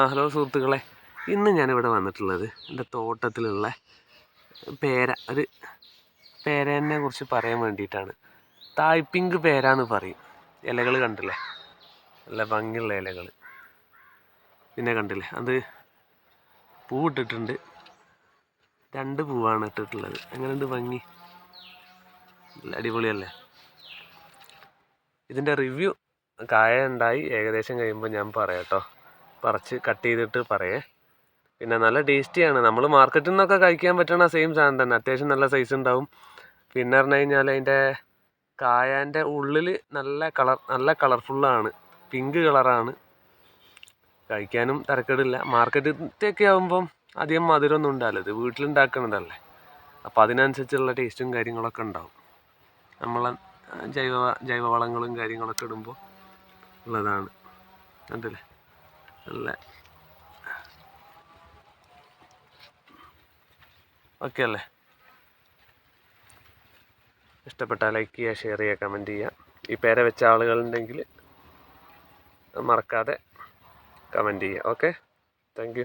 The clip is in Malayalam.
ഹലോ സുഹൃത്തുക്കളെ. ഇന്ന് ഞാനിവിടെ വന്നിട്ടുള്ളത് എന്റെ തോട്ടത്തിലുള്ള പേര ഒരു പേരേനെ കുറിച്ച് പറയാൻ വേണ്ടിയിട്ടാണ്. തായ്പിങ്ക് പേരാന്ന് പറയും. ഇലകൾ കണ്ടില്ലേ? നല്ല ഭംഗിയുള്ള ഇലകൾ പിന്നെ കണ്ടില്ലേ? അത് പൂവിട്ടിട്ടുണ്ട്. രണ്ട് പൂവാണ് ഇട്ടിട്ടുള്ളത്. എങ്ങനെയുണ്ട് ഭംഗി? അടിപൊളിയല്ലേ? ഇതിന്റെ റിവ്യൂ കായ ഉണ്ടായി. ഏകദേശം കഴിയുമ്പോൾ ഞാൻ പറയാം കേട്ടോ. പറിച്ച് കട്ട് ചെയ്തിട്ട് പറയേ. പിന്നെ നല്ല ടേസ്റ്റിയാണ്. നമ്മൾ മാർക്കറ്റിൽ നിന്നൊക്കെ കഴിക്കാൻ പറ്റണ സെയിം സാധനം തന്നെ. അത്യാവശ്യം നല്ല സൈസ് ഉണ്ടാവും പിന്നെ പറഞ്ഞു കഴിഞ്ഞാൽ അതിന്റെ കായന്റെ ഉള്ളിൽ നല്ല കളർ നല്ല കളർഫുള്ളാണ് പിങ്ക് കളറാണ് കഴിക്കാനും തരക്കേടില്ല. മാർക്കറ്റിലത്തെയൊക്കെ ആകുമ്പം അധികം മധുരമൊന്നും ഉണ്ടാവില്ല. ഇത് വീട്ടിലുണ്ടാക്കണതല്ലേ. അപ്പോൾ അതിനനുസരിച്ചുള്ള ടേസ്റ്റും കാര്യങ്ങളൊക്കെ ഉണ്ടാവും. നമ്മൾ ജൈവ ജൈവവളങ്ങളും കാര്യങ്ങളൊക്കെ ഇടുമ്പോൾ ഉള്ളതാണ്. കണ്ടില്ലേ നല്ല ഓക്കെ അല്ലേ? ഇഷ്ടപ്പെട്ടാൽ ലൈക്ക് ചെയ്യുക ഷെയർ ചെയ്യുക കമന്റ് ചെയ്യുക. ഈ പേരെ വെച്ച ആളുകളുണ്ടെങ്കിൽ മറക്കാതെ കമന്റ് ചെയ്യുക ഓക്കെ താങ്ക്